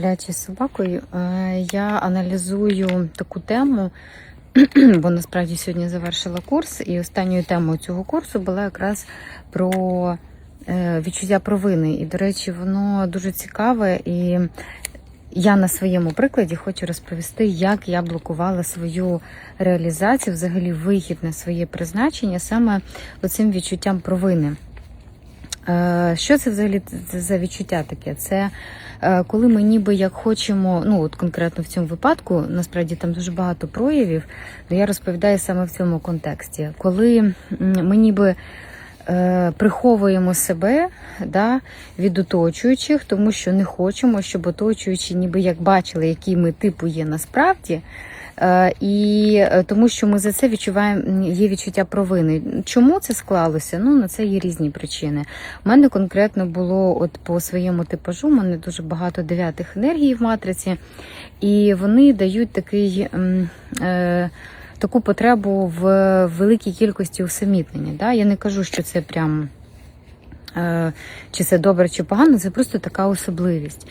гуляючи з собакою, е, я аналізую таку тему, бо насправді сьогодні завершила курс, і останньою темою цього курсу була якраз про е, відчуття провини. І, до речі, воно дуже цікаве. І я на своєму прикладі хочу розповісти, як я блокувала свою реалізацію, взагалі вихід на своє призначення саме оцим відчуттям провини. Е, Що це взагалі за відчуття таке? Це е, коли ми ніби як хочемо, ну от конкретно в цьому випадку, насправді там дуже багато проявів, але я розповідаю саме в цьому контексті, коли ми ніби е, приховуємо себе да, від оточуючих, тому що не хочемо, щоб оточуючі ніби як бачили, які ми типу є насправді. Е, І е, тому, що ми за це відчуваємо є відчуття провини. Чому це склалося? Ну на це є різні причини. У мене конкретно було от по своєму типажу, у мене дуже багато дев'ятих енергій в матриці, і вони дають такий. Е, Таку потребу в великій кількості усамітнення. Да? Я не кажу, що це прям чи це добре, чи погано, це просто така особливість.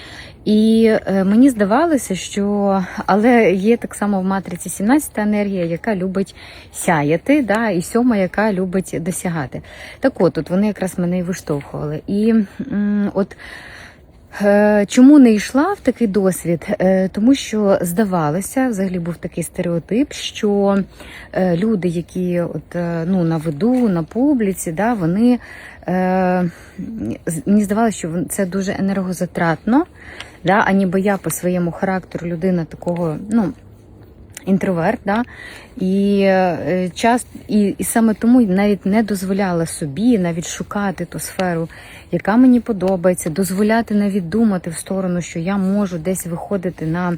І е, мені здавалося, що але є так само в матриці 17-та енергія, яка любить сяяти, да, і сьома, яка любить досягати. Так от, от вони якраз мене і виштовхували. І от. Е, Чому не йшла в такий досвід? Е, Тому що здавалося, взагалі був такий стереотип, що е, люди, які от, ну, на виду, на публіці, да, вони мені здавалося, що це дуже енергозатратно, да, а ніби я по своєму характеру людина такого, ну. Інтроверт, да? і е, час, і, і саме тому навіть не дозволяла собі навіть шукати ту сферу, яка мені подобається, дозволяти навіть думати в сторону, що я можу десь виходити на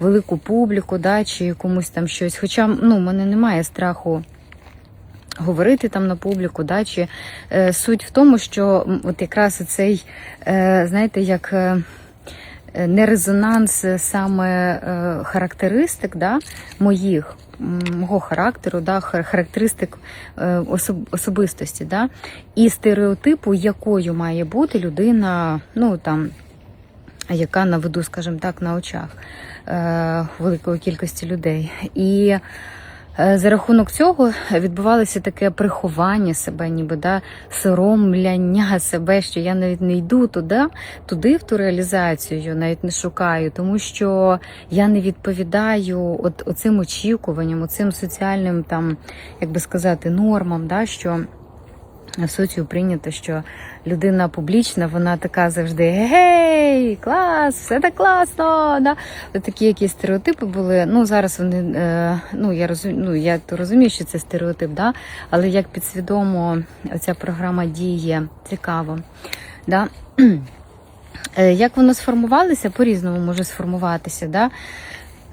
велику публіку, да, чи комусь там щось. Хоча ну, в мене немає страху говорити там на публіку, да, чи е, суть в тому, що от якраз цей, е, знаєте, як. Е, не резонанс е, саме е, характеристик да, моїх, мого характеру, да, характеристик е, особ- особистості, да, і стереотипу, якою має бути людина, ну там, яка на виду, скажімо так, на очах е, великої кількості людей. І е, за рахунок цього відбувалося таке приховання себе, ніби да, соромляння себе, що я навіть не йду туди, туди, в ту реалізацію, навіть не шукаю, тому що я не відповідаю от, оцим очікуванням, оцим соціальним там, як би сказати, нормам, да, що в соціу прийнято, що людина публічна, вона така завжди гей, клас, все так класно. Да? Такі якісь стереотипи були. Ну зараз вони е, ну я розумію, ну я то розумію, що це стереотип, да? але як підсвідомо ця програма діє цікаво. Да? Е, Як воно сформувалося, по-різному може сформуватися. Да?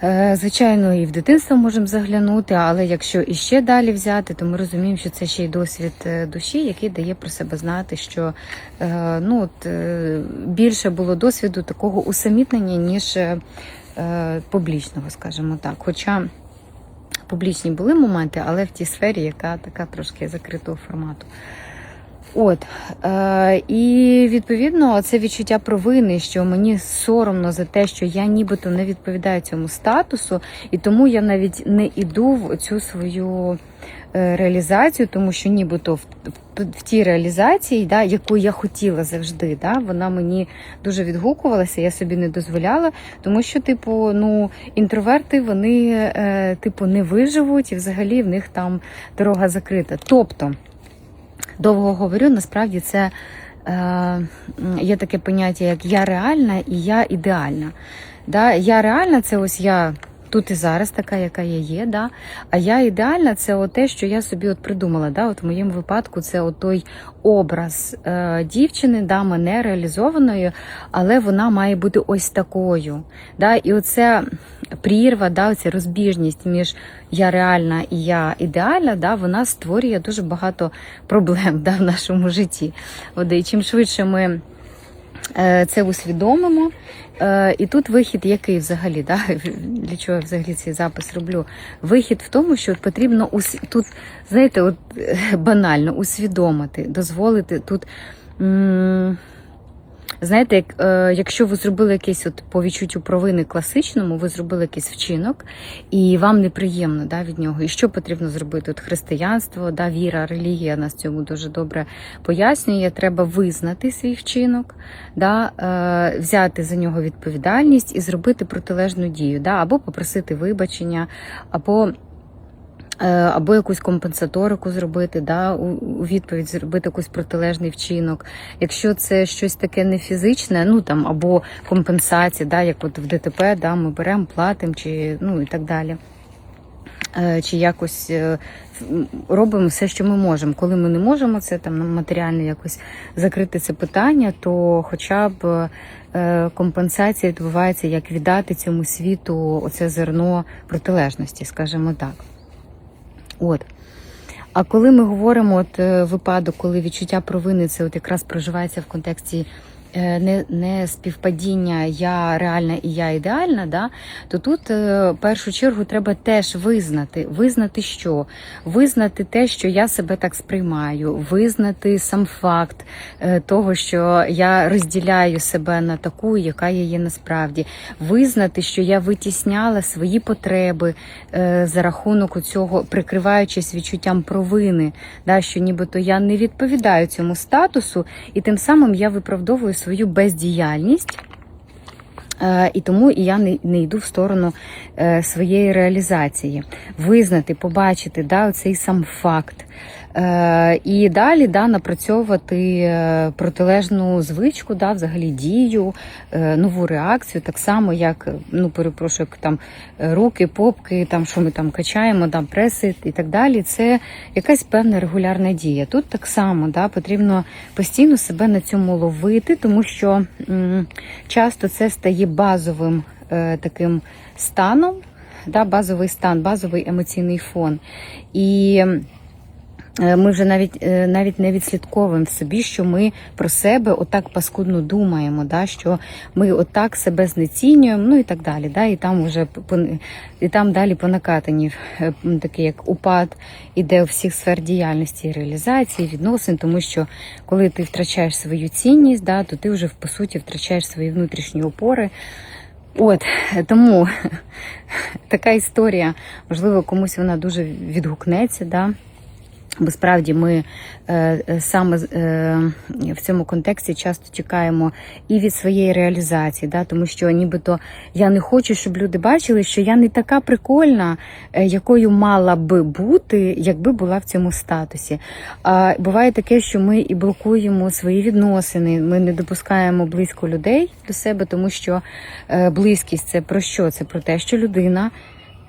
Е, Звичайно, і в дитинство можемо заглянути, але якщо іще далі взяти, то ми розуміємо, що це ще й досвід е, душі, який дає про себе знати, що е, ну, от, більше було досвіду такого усамітнення, ніж публічного, скажімо так. Хоча публічні були моменти, але в тій сфері, яка така трошки закритого формату. От е, і відповідно це відчуття провини, що мені соромно за те, що я нібито не відповідаю цьому статусу, і тому я навіть не іду в цю свою е, реалізацію, тому що нібито в, в, в тій реалізації, да, яку я хотіла завжди, да, вона мені дуже відгукувалася, я собі не дозволяла, тому що, типу, ну інтроверти вони е, типу не виживуть, і взагалі в них там дорога закрита. Тобто довго говорю, насправді це е, є таке поняття, як я реальна і я ідеальна. Да? Я реальна це ось я тут і зараз, така, яка я є. Да? А я ідеальна це от те, що я собі от придумала. Да? От в моєму випадку це от той образ е, дівчини, да, мене реалізованої, але вона має бути ось такою. Да? І оце прірва, да, оця розбіжність між я реальна і я ідеальна, да, вона створює дуже багато проблем да, в нашому житті. От, і чим швидше ми це усвідомимо. Е, І тут вихід який взагалі, да? для чого я взагалі цей запис роблю? Вихід в тому, що потрібно ус... тут, знаєте, от е, банально усвідомити, дозволити тут. Знаєте, е, якщо ви зробили якийсь от по відчуттю провини класичному, ви зробили якийсь вчинок, і вам неприємно да, від нього. І що потрібно зробити? От християнство, да, віра, релігія нас цьому дуже добре пояснює. Треба визнати свій вчинок, да, е, взяти за нього відповідальність і зробити протилежну дію, да, або попросити вибачення, або або якусь компенсаторику зробити, да, у відповідь зробити якийсь протилежний вчинок. Якщо це щось таке не фізичне, ну там або компенсація, да, як от в ДТП, да, ми беремо, платимо чи ну і так далі. Е, Чи якось е, робимо все, що ми можемо. Коли ми не можемо це там матеріально якось закрити це питання, то хоча б е, компенсація відбувається, як віддати цьому світу оце зерно протилежності, скажімо так. От. А коли ми говоримо от е, випадок, коли відчуття провини, це от якраз проживається в контексті не, не співпадіння я реальна і я ідеальна, да, то тут е, в першу чергу треба теж визнати, визнати що? Визнати те, що я себе так сприймаю, визнати сам факт е, того, що я розділяю себе на таку, яка я є насправді, визнати, що я витісняла свої потреби е, за рахунок цього, прикриваючись відчуттям провини, да, що нібито я не відповідаю цьому статусу, і тим самим я виправдовую свою бездіяльність. Е, І тому я не, не йду в сторону е, своєї реалізації, визнати, побачити да, цей сам факт. Е, І далі да, напрацьовувати е, протилежну звичку, да, взагалі дію, е, нову реакцію, так само, як ну, перепрошую, там руки, попки, там, що ми там качаємо, там, преси і так далі. Це якась певна регулярна дія. Тут так само да, потрібно постійно себе на цьому ловити, тому що м, часто це стає базовим е, таким станом, да, базовий стан, базовий емоційний фон. І ми вже навіть е, навіть не відслідковуємо собі, що ми про себе отак паскудно думаємо, да, що ми отак себе знецінюємо, ну і так далі. Да, І там вже і там далі по накатанні е, такий як упад іде у всіх сфер діяльності і реалізації, відносин, тому що коли ти втрачаєш свою цінність, да, то ти вже по суті втрачаєш свої внутрішні опори. От тому така історія, можливо, комусь вона дуже відгукнеться. Да? Бо справді ми е, е, саме е, в цьому контексті часто тікаємо і від своєї реалізації, да, тому що нібито я не хочу, щоб люди бачили, що я не така прикольна, е, якою мала би бути, якби була в цьому статусі. А буває таке, що ми і блокуємо свої відносини, ми не допускаємо близько людей до себе, тому що е, близькість це про що? Це про те, що людина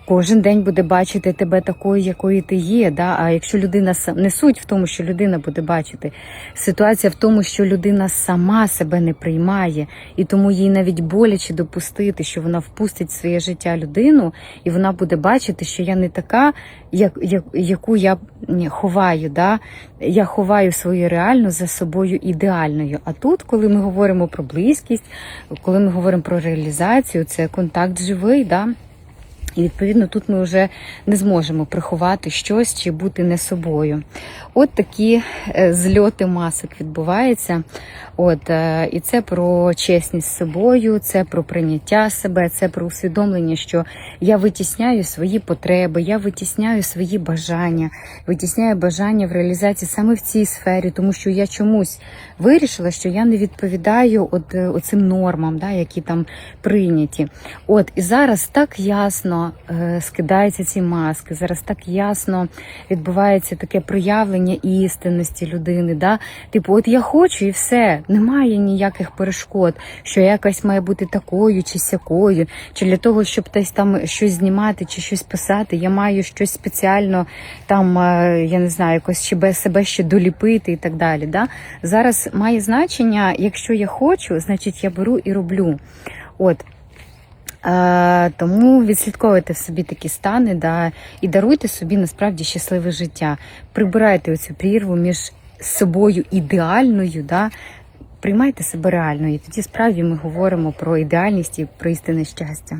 кожен день буде бачити тебе такою, якою ти є. Да? А якщо людина не суть в тому, що людина буде бачити, ситуація в тому, що людина сама себе не приймає, і тому їй навіть боляче допустити, що вона впустить в своє життя людину, і вона буде бачити, що я не така, як, як, яку я ховаю. Да? Я ховаю свою реальну за собою ідеальною. А тут, коли ми говоримо про близькість, коли ми говоримо про реалізацію, це контакт живий. Да? І відповідно тут ми вже не зможемо приховати щось чи бути не собою. От такі е, зльоти масок відбуваються. От, е, І це про чесність з собою, це про прийняття себе, це про усвідомлення, що я витісняю свої потреби, я витісняю свої бажання, витісняю бажання в реалізації саме в цій сфері, тому що я чомусь вирішила, що я не відповідаю от, е, оцим нормам, да, які там прийняті. От і зараз так ясно е, скидаються ці маски. Зараз так ясно відбувається таке проявлення істинності людини. Да? Типу, от я хочу і все, немає ніяких перешкод, що якась має бути такою чи сякою, чи для того, щоб десь там щось знімати чи щось писати, я маю щось спеціально там, е, я не знаю, якось себе, себе ще доліпити і так далі. Да? Зараз має значення, якщо я хочу, значить я беру і роблю. От. Е, тому відслідковуйте в собі такі стани, да, і даруйте собі насправді щасливе життя. Прибирайте оцю прірву між собою ідеальною, да, приймайте себе реально. І тоді справді ми говоримо про ідеальність і про істинне щастя.